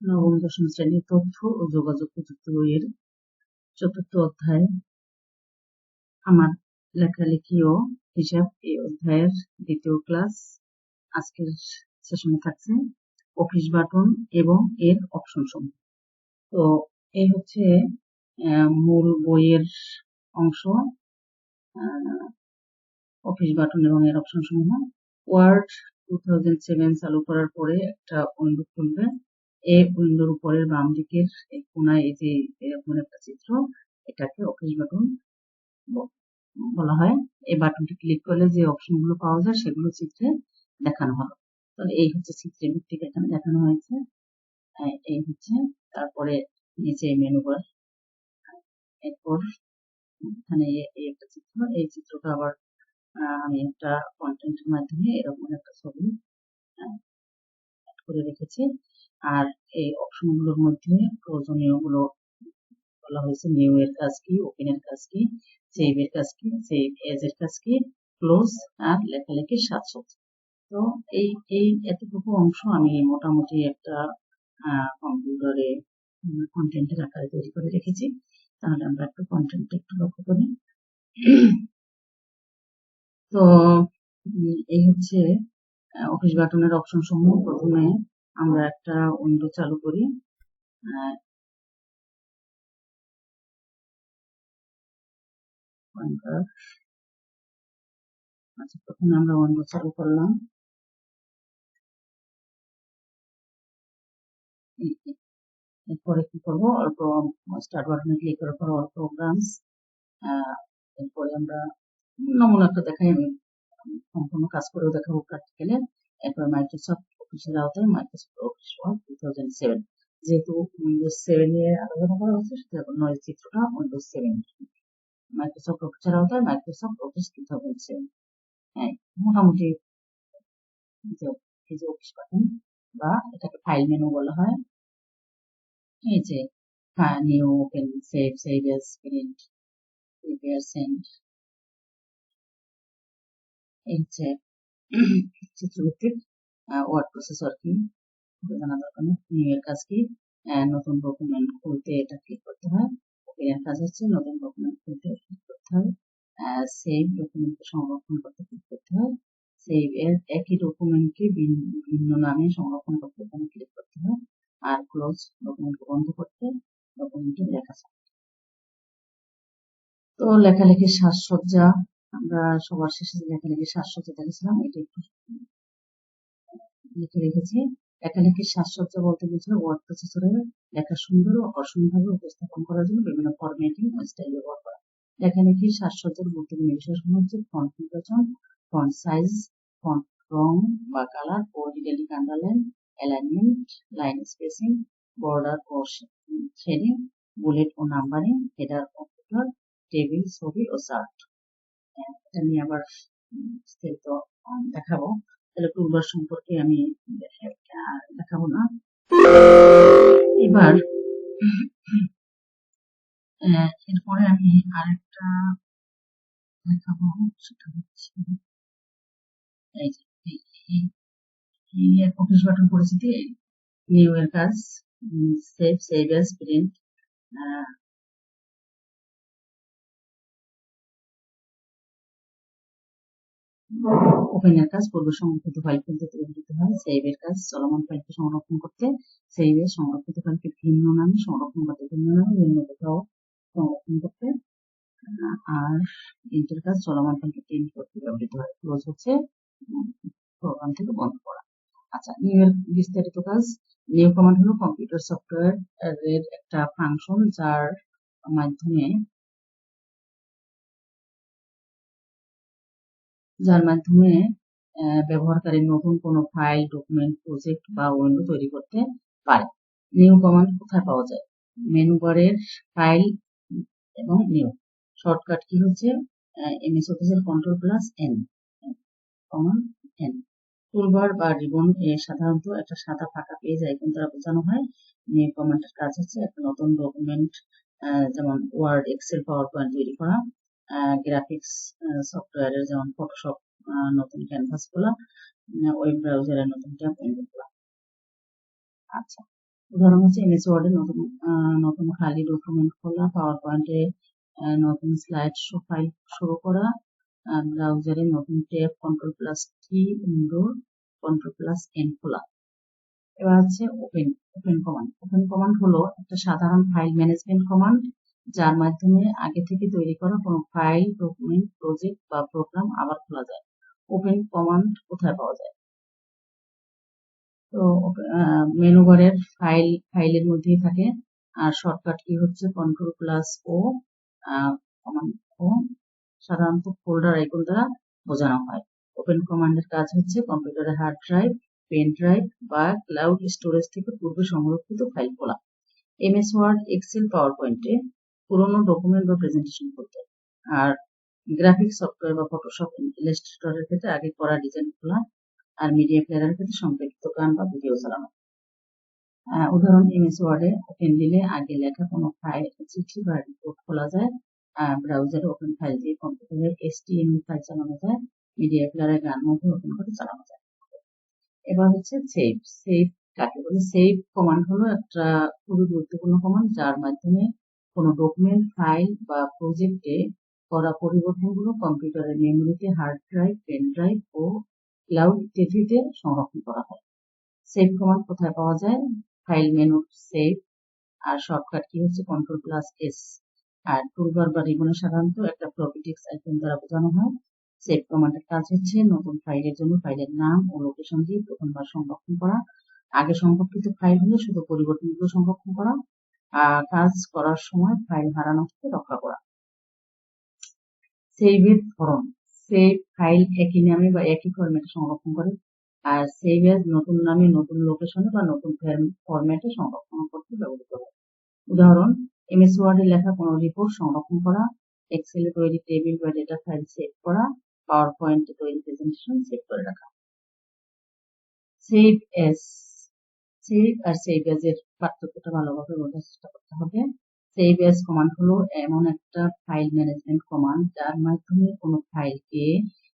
নবম দশম শ্রেণির তথ্য ও যোগাযোগ প্রযুক্তি বইয়ের চতুর্থ অধ্যায়। আমার লেখালেখি ও হিসাব এই অধ্যায়ের দ্বিতীয় ক্লাস আজকের সেশনে থাকছে অফিস বাটন এবং এর অপশন সমূহ। তো এই হচ্ছে মূল বইয়ের অংশ অফিস বাটন এবং এর অপশন সমূহ। ওয়ার্ড টু থাউজেন্ড সেভেন চালু করার পরে একটা উইন্ডো খুলবে এই উইন্ডোর উপরের বাম দিকের এই কোনায় এই যে এরকম একটা চিত্র, এটাকে অফিস বাটন বলা হয়। এই বাটনটি ক্লিক করলে যে অপশনগুলো পাওয়া যায়, সেগুলো চিত্রে দেখানো হবে তাহলে এই হচ্ছে চিত্রের ভিত্তিক এখানে দেখানো হয়েছে। এই হচ্ছে। তারপরে নিচে মেনু বার। এরপর এখানে এই একটা চিত্র। এই চিত্রটা আবার আমি একটা কন্টেন্টের মাধ্যমে এরকম একটা ছবি করে রেখেছি। আর এই অপশনগুলোর মধ্যে প্রয়োজনীয়গুলো বলা হয়েছে নিউ এর কাজ কি ওপেন এর কাজ কি সেভ এর কাজ কি সেভ এজ এর কাজ কি ক্লোজ আর লেখালেখির সাজসজ্জা। তো এই এই এতটুকু অংশ আমি মোটামুটি একটা কম্পিউটারে কন্টেন্টের আকারে তৈরি করে রেখেছি। তাহলে আমরা একটু কন্টেন্ট একটু লক্ষ্য করি। তো এই হচ্ছে অফিস বাটনের অপশন সমূহ প্রথমে আমরা একটা উইন্ডো চালু করি। আচ্ছা প্রথমে আমরা উইন্ডো চালু করলাম। এরপরে কি করব? অল্প স্টার্ট বাটনে ক্লিক করার পর অল্প প্রোগ্রামস এরপরে আমরা নমুনা একটা দেখাই, আমি সম্পূর্ণ কাজ করেও দেখাবো প্র্যাকটিক্যালে এরপর মাইক্রোসফট অফিসের আওতায় Microsoft Office Word two thousand seven যেহেতু উইন্ডোজ সেভেন এর আলোচনা করা হচ্ছে সেজন্য এই চিত্রটা উইন্ডোজ সেভেন মাইক্রোসফট অফিসের আওতায় Microsoft Office two thousand seven হ্যাঁ মোটামুটি এই যে অফিস বাটন বা এটাকে ফাইল মেনু বলা হয় এই যে new open save save as print prepare send এই হচ্ছে চিত্রভিত্তিক ওয়ার্ড প্রসেসর কি জানা দরকার নেই। নিউ কাজ কি নতুন ডকুমেন্ট খুলতে এটা ক্লিক করতে হয়। এর কাজ হচ্ছে, নতুন ডকুমেন্ট খুলতে ক্লিক করতে হয়। সেভ ডকুমেন্টকে সংরক্ষণ করতে ক্লিক করতে হয়। সেভ এর একই ডকুমেন্টকে ভিন্ন নামে সংরক্ষণ করতে এখানে ক্লিক করতে হয়। আর ক্লোজ ডকুমেন্টকে বন্ধ করতে ডকুমেন্টে লেখা তো লেখালেখির সাজসজ্জা, আমরা সবার শেষে লেখালেখির সাজসজ্জা দেখেছিলাম, এটা একটু লিখে রেখেছি। লেখালেখির সাজসজ্জা বলতে বুঝলো ওয়ার্ড প্রসেসরের লেখা সুন্দর ও আকর্ষণীয়ভাবে উপস্থাপন করার জন্য বিভিন্ন ফরম্যাটিং ও স্টাইল ব্যবহার করা। লেখালেখির সাজসজ্জার গুরুত্বপূর্ণ বিষয়সমূহ হচ্ছে ফন্ট নির্বাচন ফন্ট সাইজ ফন্ট রং বা colour bold italic underline alignment line spacing border ও শেডিং বুলেট ও নাম্বারিং হেডার ও ফুটার টেবিল ছবি ও চার্ট এটা নিয়ে আবার বিস্তারিত দেখাবো। টুলবার সম্পর্কে আমি দেখাবো না। এবার এরপরে আমি আরেকটা দেখাবো, সেটা হচ্ছে পরিচিতি নিউ এর কাজ সেভ সেভ এস প্রিন্ট ওপেনের কাজ পূর্ব সংরক্ষিত ফাইল খুলতে ব্যবহৃত হয়। সেভের কাজ চলমান ফাইলকে সংরক্ষণ করতে। সেভের সংরক্ষিত ফাইলকে ভিন্ন নামে সংরক্ষণ করতে ভিন্ন নামে ভিন্ন কোথাও সংরক্ষণ করতে। আর ইন্টার কাজ চলমান ফাইলকে প্রিন্ট করতে ব্যবহৃত হয়। ক্লোজ হচ্ছে প্রোগ্রাম থেকে বন্ধ করা। আচ্ছা নিউ বিস্তারিত কাজ। নিউ কমান্ড হলো কম্পিউটার সফটওয়্যার এর একটা ফাংশন যার মাধ্যমে যার মাধ্যমে ব্যবহারকারী নতুন কোনো ফাইল ডকুমেন্ট প্রজেক্ট বা উইন্ডো তৈরি করতে পারে। নিউ কমান্ড কোথায় পাওয়া যায়? মেনু বারের ফাইল এবং নিউ শর্টকাট কি হচ্ছে? এমএস অফিসের control plus N command N toolbar বা রিবন এ সাধারণত একটা সাদা ফাঁকা পেয়ে যায়, কিন্তু তারা বোঝানো হয় নিউ কমান্ডের কাজ হচ্ছে একটা নতুন ডকুমেন্ট যেমন ওয়ার্ড এক্সেল পাওয়ার পয়েন্ট তৈরি করা। গ্রাফিক্স সফটওয়্যারের যেমন ফটোশপ নতুন ক্যানভাস খোলা ওয়েব ব্রাউজারের নতুন ট্যাব খোলা। আচ্ছা উদাহরণ হচ্ছে এমএস ওয়ার্ডে নতুন নতুন খালি ডকুমেন্ট খোলা পাওয়ার পয়েন্টে নতুন স্লাইড শো ফাইল শুরু করা ব্রাউজারে নতুন tab control plus T window control plus N খোলা। এবার হচ্ছে open open command open command হলো একটা সাধারণ ফাইল ম্যানেজমেন্ট কমান্ড যার মাধ্যমে আগে থেকে তৈরি করা কোনো ফাইল ডকুমেন্ট প্রজেক্ট বা প্রোগ্রাম আবার খোলা যায়। ওপেন কমান্ড কোথায় পাওয়া যায়? তো মেনু বারের ফাইল ফাইলের মধ্যেই থাকে। আর শর্টকাট কি হচ্ছে control plus O command O সাধারণত ফোল্ডার আইকন দ্বারা বোঝানো হয়। ওপেন কমান্ডের কাজ হচ্ছে কম্পিউটারের হার্ড ড্রাইভ পেন ড্রাইভ বা ক্লাউড স্টোরেজ থেকে পূর্বে সংরক্ষিত ফাইল খোলা। এমএস ওয়ার্ড এক্সেল পাওয়ার পয়েন্টে পুরোনো ডকুমেন্ট বা প্রেজেন্টেশন করতে আর গ্রাফিক সফটওয়্যার বা ফটোশপ ইলাস্ট্রেটরের ক্ষেত্রে আগে করা ডিজাইন খোলা আর মিডিয়া প্লেয়ারের ক্ষেত্রে সংক্ষিপ্ত গান বা ভিডিও চালানো। উদাহরণ এমএস ওয়ার্ডে ওপেন দিলে আগে লেখা কোনো ফাইল চিঠি বা রিপোর্ট খোলা যায়। ব্রাউজারে ওপেন ফাইল দিয়ে কম্পিউটারে এসটিএমএল ফাইল চালানো যায়। মিডিয়া প্লেয়ারে গান মুভি ওপেন করে চালানো যায়। এবার হচ্ছে সেভ সেভ কাকে বলে? সেভ কমান্ড হলো একটা খুবই গুরুত্বপূর্ণ কমান্ড যার মাধ্যমে কোনো ডকুমেন্ট ফাইল বা প্রজেক্টে করা পরিবর্তনগুলো কম্পিউটারের মেমোরিতে হার্ড ড্রাইভ পেন ড্রাইভ ও ক্লাউড ইত্যাদিতে সংরক্ষণ করা হয়। সেভ কমান্ড কোথায় পাওয়া যায়? ফাইল মেনু সেভ আর শর্টকাট কি হচ্ছে কন্ট্রোল প্লাস এস আর টুলবার বা রিবনে সাধারণত একটা ফ্লপি আইকন দ্বারা বোঝানো হয়। সেভ কমান্ডের কাজ হচ্ছে নতুন ফাইলের জন্য ফাইলের নাম ও লোকেশন দিয়ে প্রথমবার সংরক্ষণ করা। আগে সংরক্ষিত ফাইল হলে শুধু পরিবর্তনগুলো সংরক্ষণ করা। কাজ করার সময় ফাইল হারানো থেকে রক্ষা করা। সেভের ধরন। সেভ ফাইল একই নামে বা একই ফরম্যাটে সংরক্ষণ করে আর সেভ এজ নতুন নামে নতুন লোকেশনে বা নতুন ফরম্যাটে সংরক্ষণ করতে ব্যবহৃত হয়। উদাহরণ এমএস ওয়ার্ডে লেখা কোনো রিপোর্ট সংরক্ষণ করা এক্সেলে তৈরি টেবিল বা ডেটা ফাইল সেভ করা পাওয়ার পয়েন্টে তৈরি প্রেজেন্টেশন সেভ করে রাখা। সেভ এস সেভ আর সেভ এজ এর পার্থক্যটা ভালোভাবে বোঝার চেষ্টা করতে হবে। সেভ এজ কমান্ড হলো এমন একটা ফাইল ম্যানেজমেন্ট কমান্ড যার মাধ্যমে কোনো ফাইলকে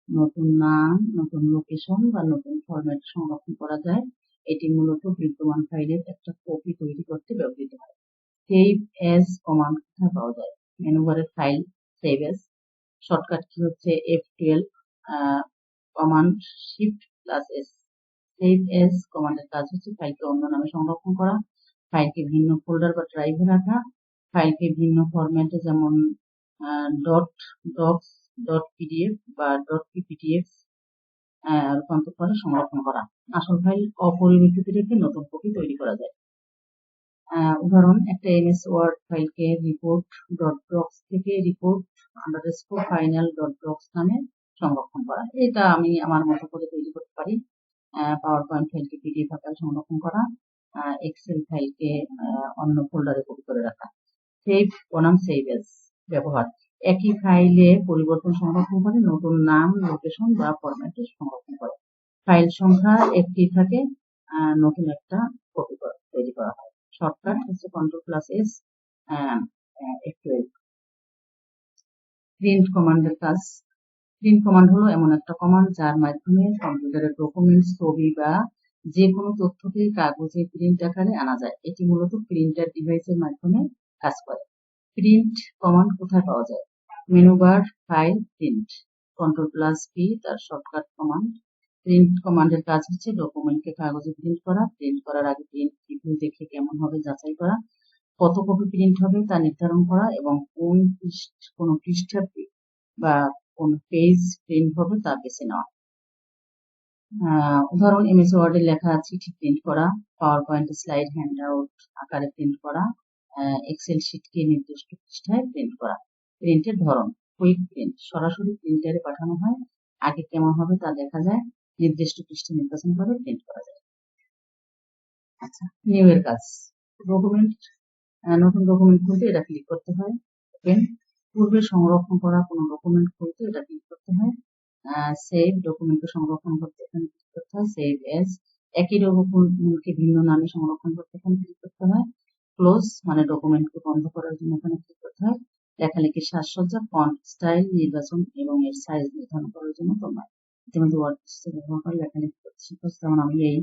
নতুন নাম, নতুন লোকেশন বা নতুন ফরম্যাট সংরক্ষণ করা যায়। এটি মূলত বিদ্যমান ফাইলের একটা কপি তৈরি করতে ব্যবহৃত হয়। সেভ এস কমান্ড কোথায় পাওয়া যায়? মেনু বারের file save age shortcut key হচ্ছে F twelve command shift plus S save as কমান্ডের কাজ হচ্ছে ফাইলকে অন্য নামে সংরক্ষণ করা। ফাইলকে ভিন্ন ফোল্ডার বা ড্রাইভে রাখা। ফাইলকে ভিন্ন ফরম্যাটে যেমন ডট ডক্স ডট পিডিএফ বা ডট পিপিটিএফ রূপান্তর করে, সংরক্ষণ করা। আসল ফাইল অপরিবর্তিত রেখে নতুন কপি তৈরি করা যায়। উদাহরণ, একটা এমএস ওয়ার্ড ফাইলকে রিপোর্ট ডট ডক্স থেকে report underscore final dot docx নামে সংরক্ষণ করা। এটা আমি আমার মতো করে তৈরি করতে পারি। পাওয়ার পয়েন্ট ফাইলকে পিডিএফ আকারে সংরক্ষণ করা। এক্সেল ফাইলকে অন্য ফোল্ডারে কপি করে রাখা। সেভ বনাম সেভ এস ব্যবহার। একই ফাইলে পরিবর্তন সংরক্ষণ করে নতুন নাম লোকেশন বা ফরম্যাটে সংরক্ষণ করে। ফাইল সংখ্যা একটি থাকে নতুন একটা কপি তৈরি করা হয়। শর্টকাট হচ্ছে কন্ট্রোল প্লাস এস একটু প্রিন্ট কমান্ডের কাজ। প্রিন্ট কমান্ড হলো এমন একটা কমান্ড যার মাধ্যমে কম্পিউটারের ডকুমেন্টস ছবি বা যে কোনো তথ্যকে কাগজে প্রিন্ট আকারে আনা যায়। এটি মূলত প্রিন্টার ডিভাইসের মাধ্যমে কাজ করে। প্রিন্ট কমান্ড কোথায় পাওয়া যায়? Menu bar file print control plus P তার শর্টকাট কমান্ড প্রিন্ট কমান্ডের কাজ হচ্ছে ডকুমেন্টকে কাগজে প্রিন্ট করা। প্রিন্ট করার আগে প্রিন্ট রিভিউ দেখে কেমন হবে যাচাই করা। কত কপি প্রিন্ট হবে, তা নির্ধারণ করা এবং কোন পৃষ্ঠ, কোন পৃষ্ঠা বা কোন পেজ প্রিন্ট হবে তা বেছে নেওয়া। উদাহরণ এমএস ওয়ার্ডে লেখা চিঠি প্রিন্ট করা PowerPoint slide handout আকারে প্রিন্ট করা এক্সেল শিটকে নির্দিষ্ট পৃষ্ঠায় প্রিন্ট করা প্রিন্টের ধরন কুইক প্রিন্ট সরাসরি প্রিন্টারে পাঠানো হয়, আগে কেমন হবে তা দেখা যায়, নির্দিষ্ট পৃষ্ঠা নির্বাচন করে প্রিন্ট করা যায়। আচ্ছা নিউ এর কাজ ডকুমেন্ট নতুন ডকুমেন্ট খুলতে এটা ক্লিক করতে হয় ওপেন পূর্বে সংরক্ষণ করা কোনো ডকুমেন্ট খুলতে এটা ক্লিক করতে হয় সেভ ডকুমেন্টকে সংরক্ষণ করতে এখানে ক্লিক করতে হয় সেভ এস একই ডকুমেন্টকে ভিন্ন নামে সংরক্ষণ করতে এখানে ক্লিক করতে হয়। ক্লোজ মানে ডকুমেন্টকে বন্ধ করার জন্য এখানে ক্লিক করতে হয়। লেখালেখির সাজসজ্জা ফন্ট স্টাইল নির্বাচন এবং এর সাইজ নির্ধারণ করার জন্য তোমরা ইতিমধ্যে ওয়ার্ড ব্যবহার করে লেখালেখি করছ যেমন আমি এই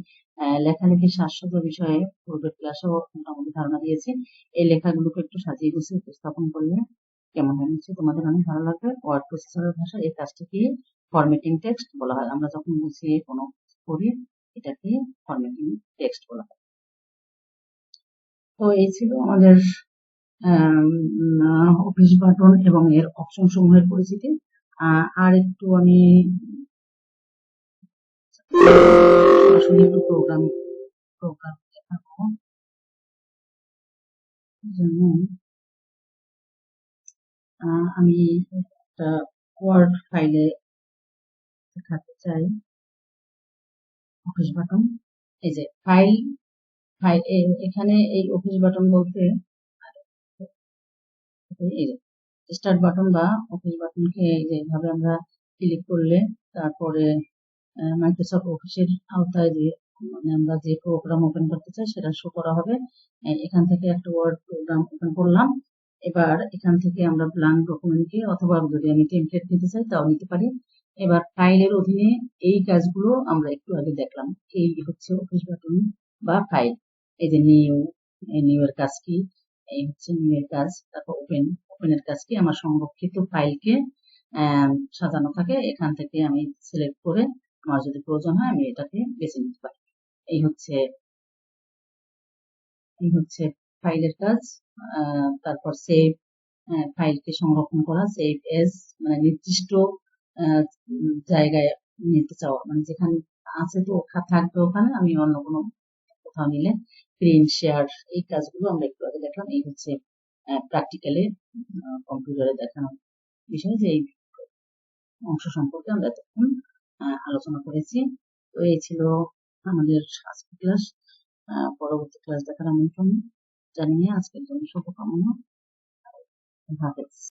লেখালেখির শ্বাসগত বিষয়ে পূর্বের ক্লাসেও মোটামুটি ধারণা দিয়েছি। এই লেখাগুলোকে একটু সাজিয়ে গুছিয়ে উপস্থাপন করলে কেমন হয় তোমাদের অনেক ভালো লাগবে। ওয়ার্ড প্রসেসরের ভাষা, এই কাজটিকে ফরম্যাটিং টেক্সট বলা হয়। আমরা যখন গুছিয়ে কোনো করি, এটাকে ফরম্যাটিং টেক্সট বলা হয়। তো এই ছিল আমাদের অফিস বাটন এবং এর অপশন সমূহের পরিচিতি আর একটু আমি সরাসরি একটু প্রোগ্রাম প্রোগ্রাম দেখাবো। যেমন আমি একটা ওয়ার্ড ফাইলে দেখাতে চাই। অফিস বাটন এই যে ফাইল ফাইল এখানে এই অফিস বাটন বলতে এই যে স্টার্ট বাটন বা অফিস বাটনকে যেভাবে আমরা ক্লিক করলে তারপরে মাইক্রোসফট অফিসের আওতায় যে মানে আমরা যে প্রোগ্রাম ওপেন করতে চাই সেটা শো করা হবে। এখান থেকে একটা ওয়ার্ড প্রোগ্রাম ওপেন করলাম। এবার এখান থেকে আমরা ব্ল্যাঙ্ক ডকুমেন্টকে অথবা যদি আমি টেমপ্লেট নিতে চাই, তাও নিতে পারি। এবার ফাইলের অধীনে এই কাজগুলো আমরা একটু আগে দেখলাম। এই হচ্ছে অফিস বাটন বা ফাইল এই যে নিউ নিউ এর কাজ কি? এই হচ্ছে নিউ এর কাজ। তারপর ওপেন ওপেন এর কাজ কি? আমার সংরক্ষিত ফাইলকে সাজানো থাকে। এখান থেকে আমি সিলেক্ট করে আমার যদি প্রয়োজন হয়, আমি এটাকে বেছে নিতে পারি। এই হচ্ছে এই হচ্ছে ফাইলের কাজ তারপর সেভ ফাইলকে সংরক্ষণ করা সেভ এজ মানে নির্দিষ্ট জায়গায় নিতে চাওয়া। মানে যেখানে আছে তো থাকবে ওখানে, আমি অন্য কোনো কোথাও নিলে প্রিন্ট শেয়ার এই কাজগুলো আমরা একটু আগে দেখলাম। এই হচ্ছে প্র্যাকটিক্যালি কম্পিউটারে দেখানো বিষয় যে এই অংশ সম্পর্কে আমরা এতক্ষণ আলোচনা করেছি। তো এই ছিল আমাদের আজকের ক্লাস পরবর্তী ক্লাস দেখার আমন্ত্রণ। জানিয়ে আজকের জন্য শুভকামনা। হাফেজ